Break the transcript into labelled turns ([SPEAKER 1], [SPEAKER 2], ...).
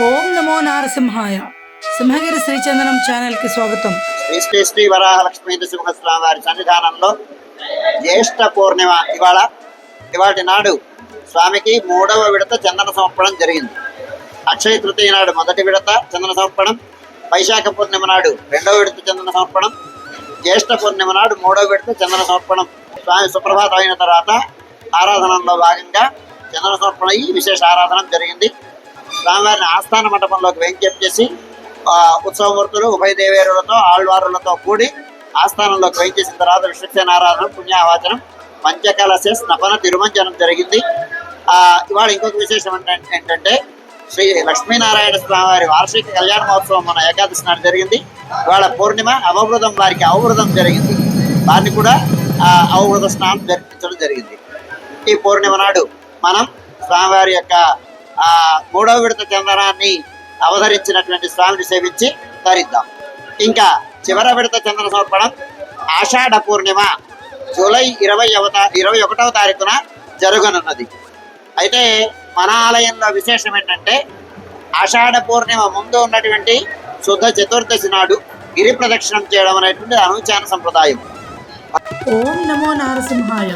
[SPEAKER 1] ఓం నమో నారసింహాయ. సింహగిరి శ్రీచందనం ఛానల్కి స్వాగతం.
[SPEAKER 2] శ్రీ శ్రీ శ్రీ వరాహ లక్ష్మీ నరసింహస్వామి వారి సన్నిధానంలో జ్యేష్ఠ పూర్ణిమ ఇవాళ ఇవాటి నాడు స్వామికి మూడవ విడత చందన సమర్పణం జరిగింది. అక్షయ తృతీయ నాడు మొదటి విడత చందన సమర్పణం వైశాఖ పూర్ణిమ నాడు రెండవ విడత చందన సమర్పణం జ్యేష్ఠ పూర్ణిమ నాడు మూడవ విడత చందన సమర్పణం. స్వామి సుప్రభాతం అయిన తర్వాత ఆరాధనలో భాగంగా చందన సమర్పణ అయ్యి విశేష ఆరాధన జరిగింది. స్వామివారిని ఆస్థాన మండపంలోకి వెంకేసి ఆ, ఉత్సవమూర్తులు ఉభయ దేవేరులతో ఆళ్వారులతో కూడి ఆస్థానంలోకి వెంచేసిన తర్వాత విశ్వసేన ఆరాధన పుణ్యావాచనం పంచకలశ స్నపన తిరుమంజనం జరిగింది. ఇవాళ ఇంకొక విశేషం ఏంటంటే ఏంటంటే శ్రీ లక్ష్మీనారాయణ స్వామి వారి వార్షిక కళ్యాణ మహోత్సవం మన ఏకాదశి నాడు జరిగింది. ఇవాళ పూర్ణిమ అవబృతం వారికి అవబృతం జరిగింది. వారిని కూడా ఆ, స్నానం జరిపించడం జరిగింది. ఈ పూర్ణిమ నాడు మనం స్వామివారి యొక్క ఆ మూడవ విడత చందనాన్ని అవతరించినటువంటి స్వామిని సేవించి ధరిద్దాం ఇంకా చివర విడత చందన సమర్పణం ఆషాఢ పూర్ణిమ జూలై ఇరవై అవత ఇరవై ఒకటవ తారీఖున జరగనున్నది. అయితే మన ఆలయంలో విశేషం ఏంటంటే ఆషాఢ పూర్ణిమ ముందు ఉన్నటువంటి శుద్ధ చతుర్దశి నాడు గిరి ప్రదక్షిణం చేయడం అనేటువంటి అనుచాన సంప్రదాయం.
[SPEAKER 1] ఓం నమో నారసింహాయ.